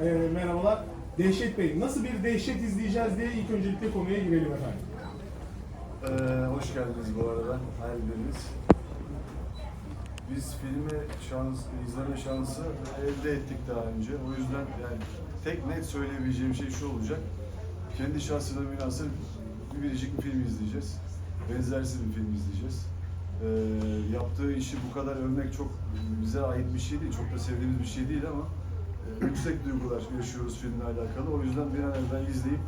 Ee, merhabalar. Dehşet Bey, nasıl bir dehşet izleyeceğiz diye ilk öncelikle konuya girelim efendim. Ee, hoş geldiniz bu arada her biriniz. Biz filmi şans, izleme şansı elde ettik daha önce. O yüzden yani tek net söyleyebileceğim şey şu olacak. Kendi şahsına münasır bir biricik bir film izleyeceğiz. Benzersiz bir film izleyeceğiz. Ee, yaptığı işi bu kadar övmek çok bize ait bir şey değil. Çok da sevdiğimiz bir şey değil ama e, yüksek duygular yaşıyoruz filmle alakalı. O yüzden bir an evvel izleyip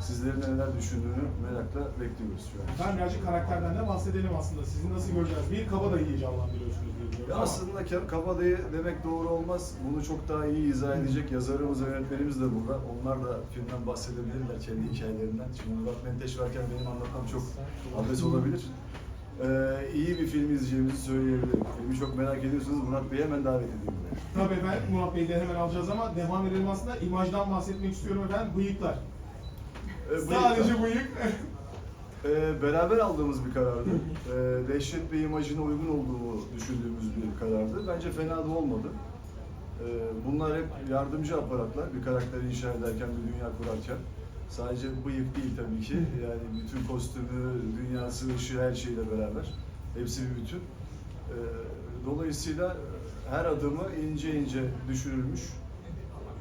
sizlerin neler düşündüğünü merakla bekliyoruz şu an. Efendim birazcık karakterden de bahsedelim aslında. Sizi nasıl göreceğiz? Bir kabadayıyı canlandırıyorsunuz diye biliyorum Ya ama aslında ke- kabadayı demek doğru olmaz. Bunu çok daha iyi izah edecek yazarımız, yönetmenimiz de burada. Onlar da filmden bahsedebilirler kendi hikayelerinden. Şimdi Murat Menteş varken benim anlatmam çok abes olabilir. Ee, iyi bir film izleyeceğimizi söyleyebilirim. Filmi çok merak ediyorsanız Murat Bey'i hemen davet ediyorum. buraya. Tabii efendim Murat Bey'den hemen alacağız ama devam edelim aslında. İmajdan bahsetmek istiyorum efendim. Bıyıklar. Ee, bu Sadece bıyık. Ee, beraber aldığımız bir karardı. Ee, Dehşet Bey imajına uygun olduğunu düşündüğümüz bir karardı. Bence fena da olmadı. Ee, bunlar hep yardımcı aparatlar bir karakteri inşa ederken, bir dünya kurarken. Sadece bıyık değil tabii ki. Yani bütün kostümü, dünyası, ışığı her şeyle beraber. Hepsi bir bütün. Ee, dolayısıyla her adımı ince ince düşünülmüş,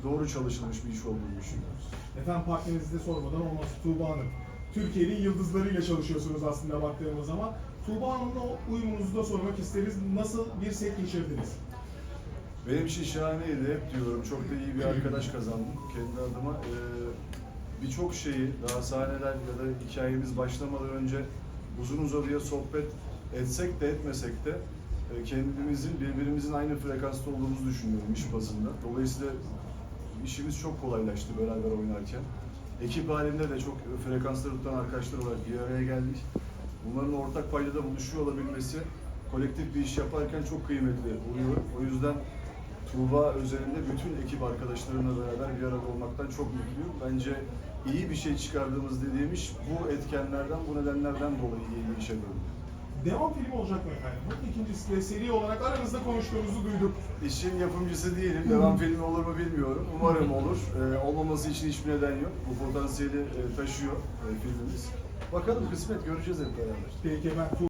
doğru çalışılmış bir iş olduğunu düşünüyoruz. Efendim partnerinizi de sormadan olmaz. Tuğba Hanım. Türkiye'nin yıldızlarıyla çalışıyorsunuz aslında baktığımız zaman. Tuğba Hanım'la uyumunuzu da sormak isteriz. Nasıl bir set geçirdiniz? Benim için şahaneydi hep diyorum. Çok da iyi bir arkadaş kazandım kendi adıma. Ee, Birçok şeyi daha sahneler ya da hikayemiz başlamadan önce uzun uzadıya sohbet etsek de etmesek de e, kendimizin birbirimizin aynı frekansta olduğumuzu düşünüyorum iş bazında. Dolayısıyla işimiz çok kolaylaştı beraber oynarken. Ekip halinde de çok frekansları tutan arkadaşlar olarak bir araya geldik. Bunların ortak paydada buluşuyor olabilmesi kolektif bir iş yaparken çok kıymetli oluyor. O yüzden Tuğba özelinde bütün ekip arkadaşlarımla beraber bir arada olmaktan çok mutluyum. Bence iyi bir şey çıkardığımız dediğim iş bu etkenlerden, bu nedenlerden dolayı iyi bir işe döndü. Devam filmi olacak mı efendim? Bunun ikincisi de seri olarak aranızda konuştuğunuzu duyduk. İşin yapımcısı değilim. Devam filmi olur mu bilmiyorum. Umarım olur. Ee, olmaması için hiçbir neden yok. Bu potansiyeli e, taşıyor e, filmimiz. Bakalım kısmet göreceğiz hep beraber. Peki efendim.